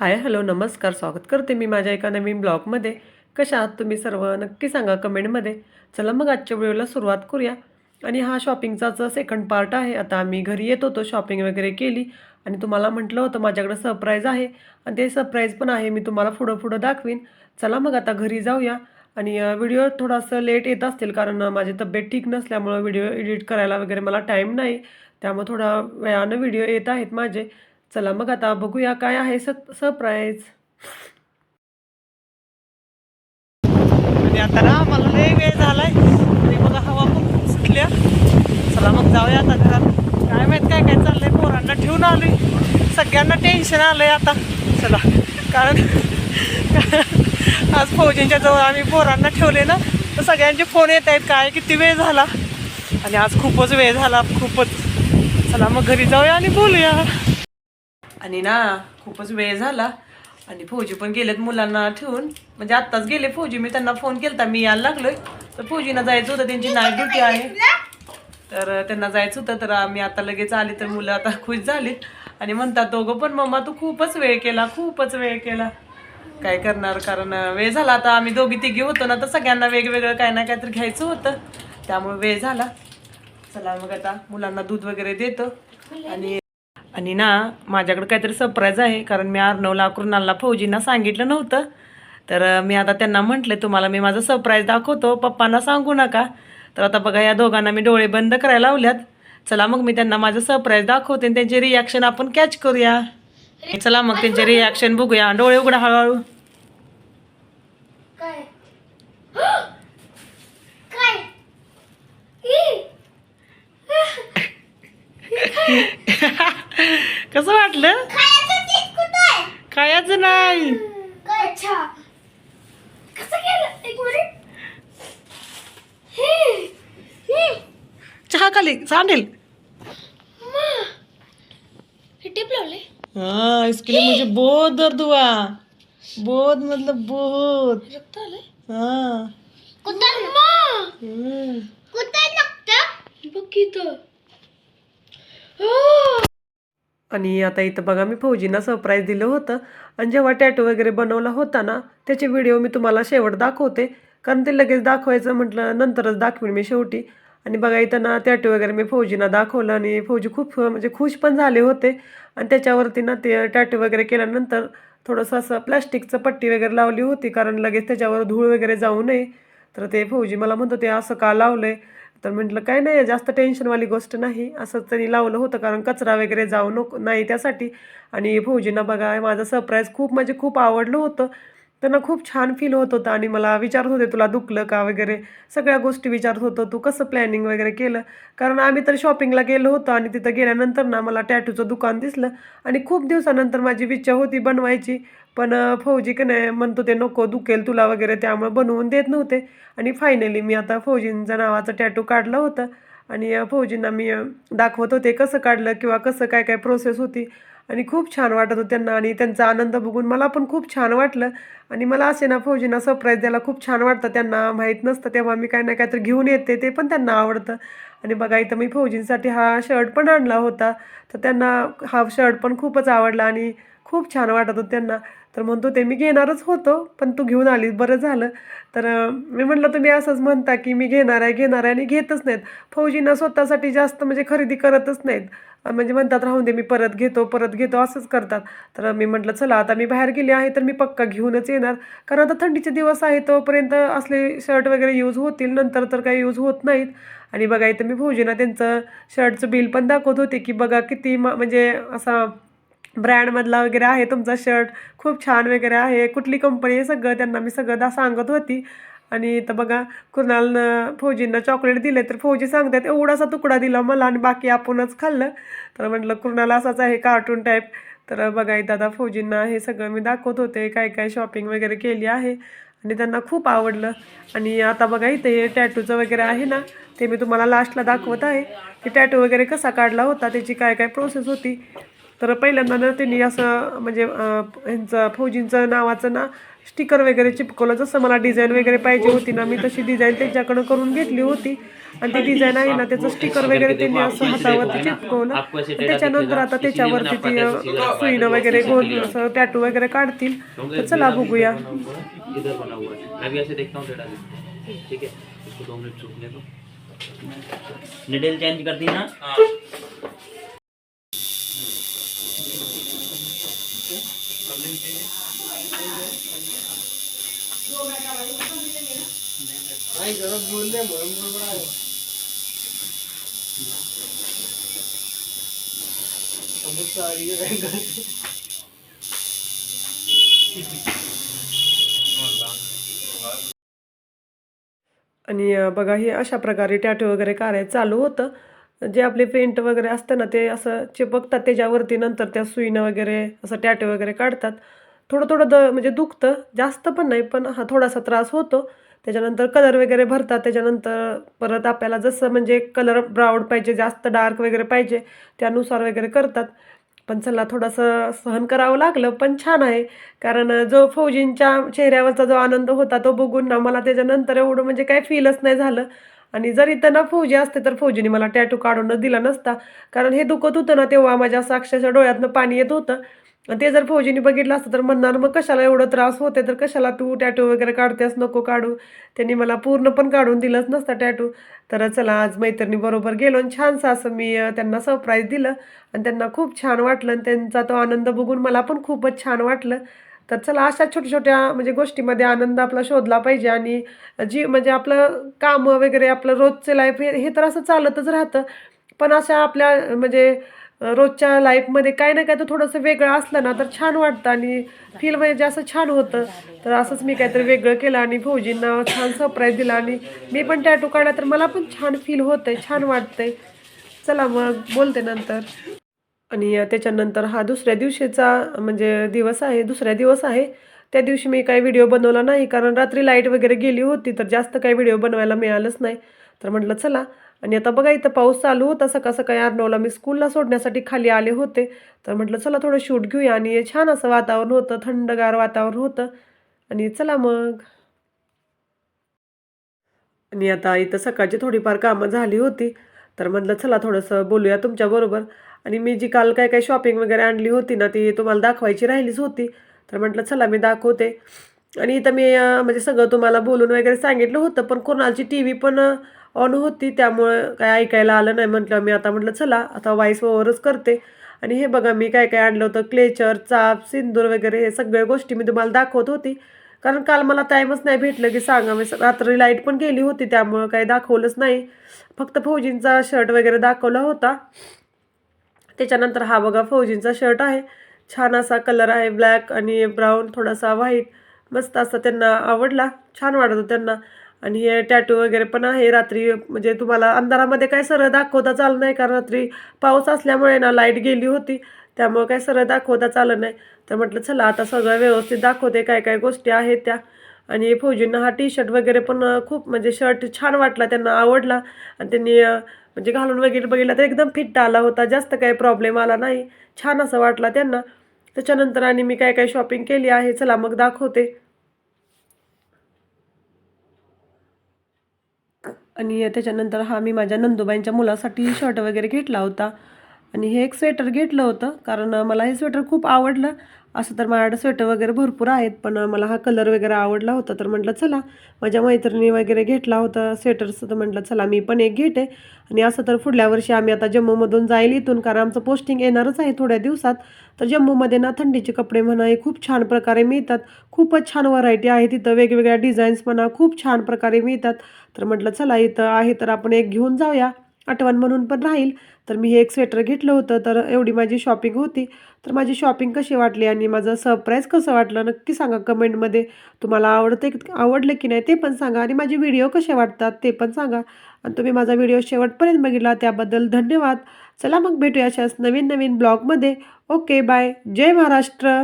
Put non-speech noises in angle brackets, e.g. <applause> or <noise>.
Hi hello नमस्कार स्वागत करते मी माझ्या एका नवीन ब्लॉगमध्ये. कशा आहात तुम्ही सर्व? नक्की सांगा कमेंटमध्ये. चला मग आजच्या व्हिडिओला सुरुवात करूया. आणि हा शॉपिंगचाच सेकंड पार्ट आहे आता आम्ही घरी येत होतो शॉपिंग वगैरे केली. आणि तुम्हाला म्हटलं होतं माझ्याकडे सरप्राईज आहे. आणि ते सरप्राईज पण आहे मी तुम्हाला पुढं पुढं दाखवीन. चला मग आता घरी जाऊया. आणि व्हिडिओ थोडासा लेट येत असतील कारण माझी तब्येत ठीक नसल्यामुळं व्हिडिओ एडिट करायला वगैरे मला टाईम नाही. त्यामुळे थोडा वेळानं व्हिडिओ येत आहेत माझे. चला मग आता बघूया काय आहे स सरप्राईज आता ना मला लय वेळ झालाय. आणि बघा हवा पण सुटल्या. चला मग जाऊया आता घरात. काय माहीत काय काय चाललंय? पोरांना ठेवून आलोय. सगळ्यांना टेन्शन आलंय आता. चला. कारण आज फौजींच्या जवळ आम्ही पोरांना ठेवले ना तर सगळ्यांचे फोन येत आहेत. काय किती वेळ झाला? आणि आज खूपच वेळ झाला खूपच. चला मग घरी जाऊया आणि बोलूया. आणि ना खूपच वेळ झाला. आणि फौजी पण गेलेत मुलांना ठेवून. म्हणजे आत्ताच गेले फौजी. मी त्यांना फोन केला मी यायला लागलोय. तर फौजीना जायचं होतं. त्यांची नाईट ड्युटी आहे. तर त्यांना जायचं होतं. तर आम्ही आता लगेच आले. तर मुलं आता खुश झालीत. आणि म्हणतात दोघं पण मम्मा तू खूपच वेळ केला. खूपच वेळ केला. काय करणार? कारण वेळ झाला. आता आम्ही दोघी तिघी होतो ना तर सगळ्यांना वेगवेगळं काय ना काहीतरी घ्यायचं होतं. त्यामुळे वेळ झाला. चला मग आता मुलांना दूध वगैरे देतो. आणि आणि ना माझ्याकडे काहीतरी सरप्राईज आहे कारण मी अर्णवला कृणालला फौजींना सांगितलं नव्हतं. तर मी आता त्यांना म्हटले तुम्हाला मी माझं सरप्राईज दाखवतो पप्पांना सांगू नका. तर आता बघा या दोघांना मी डोळे बंद करायला लावल्यात. चला मग मी त्यांना माझं सरप्राईज दाखवते आणि त्यांचे रिॲक्शन आपण कॅच करूया. चला मग त्यांचे रिॲक्शन बघूया. डोळे उघडा हळूहळू <gasps> काय काय ई! <laughs> कसं वाटलं? खायचं नाही. काय? अच्छा. कसं केलं? एक मिनिट. हे हे. चहा खाली सांडेल. मा. हे हाँ इसके लिए मुझे बहुत दर्द हुआ. बहुत मतलब बहुत. हाँ. कुठं मा. हम्म. कुठं रक्त. बघ इथं. आणि आता इथं बघा मी फौजींना सरप्राईज दिलं होतं. आणि जेव्हा टॅटू वगैरे बनवला होता ना त्याचे व्हिडिओ मी तुम्हाला शेवट दाखवते. कारण ते लगेच दाखवायचं म्हटलं नंतरच दाखवेन मी शेवटी. आणि बघा इथं ना टॅटू वगैरे मी फौजींना दाखवलं आणि फौजी खूप म्हणजे खुश पण झाले होते. आणि त्याच्यावरती ना ते टॅटू वगैरे केल्यानंतर थोडंसं असं प्लॅस्टिकचं पट्टी वगैरे लावली होती. कारण लगेच त्याच्यावर धूळ वगैरे जाऊ नये. तर ते फौजी मला म्हणत होते असं का लावलंय? तर म्हटलं काय नाही जास्त टेन्शनवाली गोष्ट नाही. असं त्यांनी लावलं होतं कारण कचरा वगैरे जाऊ नको नाही त्यासाठी. आणि फौजींना बघा माझं सरप्राईज खूप म्हणजे खूप आवडलं होतं. त्यांना खूप छान फील होत होतं आणि मला विचारत होते तुला दुखलं का? वगैरे. सगळ्या गोष्टी विचारत होतं तू कसं प्लॅनिंग वगैरे केलं? कारण आम्ही तर शॉपिंगला गेलो होतो आणि तिथं गेल्यानंतर ना मला टॅटूचं दुकान दिसलं. आणि खूप दिवसानंतर माझी इच्छा होती बनवायची. पण फौजी की नाही म्हणतो ते नको दुखेल तुला वगैरे त्यामुळे बनवून देत नव्हते. आणि फायनली मी आता फौजींचा नावाचं टॅटू काढलं होतं. आणि फौजींना मी दाखवत होते कसं काढलं किंवा कसं काय काय प्रोसेस होती. आणि खूप छान वाटत होतं त्यांना आणि त्यांचा आनंद बघून मला पण खूप छान वाटलं. आणि मला असे ना फौजींना सरप्राईज द्यायला खूप छान वाटतं. त्यांना माहीत नसतं तेव्हा मी काय ना काहीतरी घेऊन येते ते पण त्यांना आवडतं. आणि बघा इथं मी फौजींसाठी हा शर्ट पण आणला होता. तर त्यांना हा शर्ट पण खूपच आवडला आणि खूप छान वाटत होतं त्यांना. तर म्हणतो ते मी घेणारच होतो पण तू घेऊन आलीस बरं झालं. तर मी म्हटलं तुम्ही असंच म्हणता की मी घेणार आहे घेणार आहे आणि घेतच नाहीत. फौजींना स्वतःसाठी जास्त म्हणजे खरेदी करतच नाहीत. म्हणजे म्हणतात राहून दे मी परत घेतो परत घेतो असंच करतात. तर मी म्हटलं चला आता मी बाहेर गेले आहे तर मी पक्का घेऊनच येणार. कारण आता थंडीचे दिवस आहे तोपर्यंत असले शर्ट वगैरे यूज होतील नंतर तर काही यूज होत नाहीत. आणि बघा इथं मी फौजींना त्यांचं शर्टचं बिल पण दाखवत होते की बघा किती म- म्हणजे असा ब्रँडमधला वगैरे आहे तुमचा शर्ट खूप छान वगैरे आहे. कुठली कंपनी आहे सगळं? त्यांना मी सगळं दा सांगत होती. आणि इथं बघा कुणालनं फौजींना चॉकलेट दिले तर फौजी सांगतात एवढासा तुकडा दिला मला आणि बाकी आपणच खाल्लं. तर म्हटलं कुणाला असाच आहे कार्टून टाईप तर बघा इथं आता फौजींना हे सगळं मी दाखवत होते. काय काय शॉपिंग वगैरे केली आहे. आणि त्यांना खूप आवडलं. आणि आता बघा इथे हे टॅटूचं वगैरे आहे ना ते मी तुम्हाला लास्टला दाखवत आहे. की टॅटू वगैरे कसा काढला होता त्याची काय काय प्रोसेस होती? तर पहिल्यांदा ना त्यांनी असं म्हणजे ह्यांचं फौजींचं नावाचं ना स्टिकर वगैरे चिपकवलं. जसं मला डिझाईन वगैरे पाहिजे होती ना मी तशी डिझाईन त्यांच्याकडं करून घेतली होती. आणि ती डिझाईन आहे ना त्याचं स्टिकर वगैरे त्यांनी असं हातावरती चिपकवलं. त्याच्यानंतर आता त्याच्यावरती ती सुईनं वगैरे गोल असं टॅटू वगैरे काढतील. तर चला बघूया. इधर बना हुआ है मैं भी ऐसे देखता हूँ टेढ़ा देखता हूँ ठीक है इसको दो मिनट सूखने दो निडल चेंज कर दी ना आणि बघा हे अशा प्रकारे टॅटू वगैरे काढायचं चालू होतं. जे आपले पेंट वगैरे असतं ना ते असं चिपकतात त्याच्यावरती नंतर त्या सुईनं वगैरे असं टॅटू वगैरे काढतात. थोडं थोडं द म्हणजे दुखतं. जास्त पण नाही पण हा थोडासा त्रास होतो. त्याच्यानंतर कलर वगैरे भरतात. त्याच्यानंतर परत आपल्याला जसं म्हणजे कलर ब्राऊड पाहिजे जास्त डार्क वगैरे पाहिजे त्यानुसार वगैरे करतात. पण चला थोडंसं सहन करावं लागलं पण छान आहे. कारण जो फौजींच्या चेहऱ्यावरचा जो आनंद होता तो बघून ना मला त्याच्यानंतर एवढं म्हणजे काय फीलच नाही झालं. आणि जर इथं ना फौजी असते तर फौजीने मला टॅटू काढूनच दिला नसता. कारण हे दुखत होतं ना तेव्हा माझ्या साक्षाच्या डोळ्यातनं पाणी येत होतं. मग ते जर फौजीने बघितलं असतं तर म्हणणार मग कशाला एवढं त्रास होते तर कशाला तू टॅटू वगैरे काढतेस? नको काढू. त्यांनी मला पूर्ण पण काढून दिलंच नसतं टॅटू तर चला आज मैत्रिणी बरोबर गेलो आणि छानसं असं मी त्यांना सरप्राईज दिलं आणि त्यांना खूप छान वाटलं आणि त्यांचा तो आनंद बघून मला पण खूपच छान वाटलं. तर चला अशा छोट्या छोट्या म्हणजे गोष्टीमध्ये आनंद आपला शोधला पाहिजे आणि जी म्हणजे आपलं कामं वगैरे आपलं रोजचे लाईफ हे हे तर असं चालतच राहतं. पण अशा आपल्या म्हणजे रोजच्या लाईफमध्ये काही ना काही तर थोडंसं वेगळं असलं ना तर छान वाटतं आणि फील म्हणजे असं छान होतं. तर असंच मी काहीतरी वेगळं केलं आणि फौजींना छान सरप्राईज दिला आणि मी पण टॅटू काढला तर मला पण छान फील होतंय छान वाटतंय. चला मग बोलते नंतर. आणि त्याच्यानंतर हा दुसऱ्या दिवशीचा म्हणजे दिवस आहे दुसऱ्या दिवस आहे. त्या दिवशी मी काही व्हिडिओ बनवला नाही कारण रात्री लाइट वगैरे गेली होती तर जास्त काही व्हिडिओ बनवायला मिळालंच नाही. तर म्हटलं चला. आणि आता बघा इथं पाऊस चालू होता. सकाळ सकाळी अर्नवला मी स्कूलला सोडण्यासाठी खाली आले होते. तर म्हटलं चला थोडं शूट घेऊया. आणि छान असं वातावरण होतं थंडगार वातावरण होतं. आणि चला मग. आणि आता इथं सकाळची थोडीफार कामं झाली होती. तर म्हटलं चला थोडंसं बोलूया तुमच्याबरोबर आणि मी जी काल काय काय शॉपिंग वगैरे आणली होती ना ती तुम्हाला दाखवायची राहिलीच होती. तर म्हटलं चला मी दाखवते. आणि इथं मी म्हणजे सगळं तुम्हाला बोलून वगैरे सांगितलं होतं पण कोणाची टी व्ही पण ऑन होती त्यामुळं काय ऐकायला आलं नाही. म्हटलं मी आता म्हटलं चला आता व्हॉईस ओव्हरच करते. आणि हे बघा मी काय काय आणलं होतं क्लेचर चाप सिंदूर वगैरे हे सगळ्या गोष्टी मी तुम्हाला दाखवत होती. कारण काल मला टाईमच नाही भेटलं की सांगा. मी रात्री लाइट पण गेली होती त्यामुळं काही दाखवलंच नाही. फक्त फौजींचा शर्ट वगैरे दाखवला होता. त्याच्यानंतर हा बघा फौजींचा शर्ट आहे. छान असा कलर आहे ब्लॅक आणि ब्राऊन थोडासा व्हाईट मस्त असा त्यांना आवडला. छान वाटत त्यांना. आणि हे टॅटू वगैरे पण आहे. रात्री म्हणजे तुम्हाला अंधारामध्ये काय सरळ दाखवता चाललं नाही कारण रात्री पाऊस असल्यामुळे ना लाइट गेली होती. त्यामुळे काय सरळ दाखवता चाललं नाही. तर म्हटलं चला आता सगळं व्यवस्थित दाखवते. काय काय गोष्टी आहेत त्या. आणि फौजींना हा टी शर्ट वगैरे पण खूप म्हणजे शर्ट छान वाटला. त्यांना आवडला. आणि त्यांनी म्हणजे घालून वगैरे बघितला तर एकदम फिट्ट आला होता. जास्त काही प्रॉब्लेम आला नाही. छान असं वाटला त्यांना. त्याच्यानंतर आणि मी काय काय शॉपिंग केली आहे चला मग दाखवते. आणि त्याच्यानंतर हा मी माझ्या नंदुबाईंच्या मुलासाठी शर्ट वगैरे घेतला होता. आणि हे एक स्वेटर घेतलं होतं कारण मला हे स्वेटर खूप आवडलं. असं तर माझ्याकडे स्वेटर वगैरे भरपूर आहेत पण मला हा कलर वगैरे आवडला होता तर म्हटलं चला माझ्या मैत्रिणी वगैरे घेतला होता स्वेटरचं तर म्हटलं चला मी पण एक घेते. आणि असं तर पुढल्या वर्षी आम्ही आता जम्मूमधून जाईल इथून कारण आमचं पोस्टिंग येणारच आहे थोड्या दिवसात. तर जम्मूमध्ये ना थंडीचे कपडे म्हणा हे खूप छान प्रकारे मिळतात. खूपच छान व्हरायटी आहे तिथं वेगवेगळ्या डिझाईन्स म्हणा खूप छान प्रकारे मिळतात. तर म्हटलं चला इथं आहे तर आपण एक घेऊन जाऊया. आठवण म्हणून पण राहील. तर मी हे एक स्वेटर घेतलं होतं तर एवढी माझी शॉपिंग होती. तर माझी शॉपिंग कशी वाटली आणि माझं सरप्राईज कसं वाटलं नक्की सांगा कमेंटमध्ये तुम्हाला आवडते आवडलं की नाही ते पण सांगा आणि माझे व्हिडिओ कसे वाटतात ते पण सांगा. आणि तुम्ही माझा व्हिडिओ शेवटपर्यंत बघितला त्याबद्दल धन्यवाद. चला मग भेटूया अशाच नवीन नवीन ब्लॉगमध्ये ओके बाय जय महाराष्ट्र.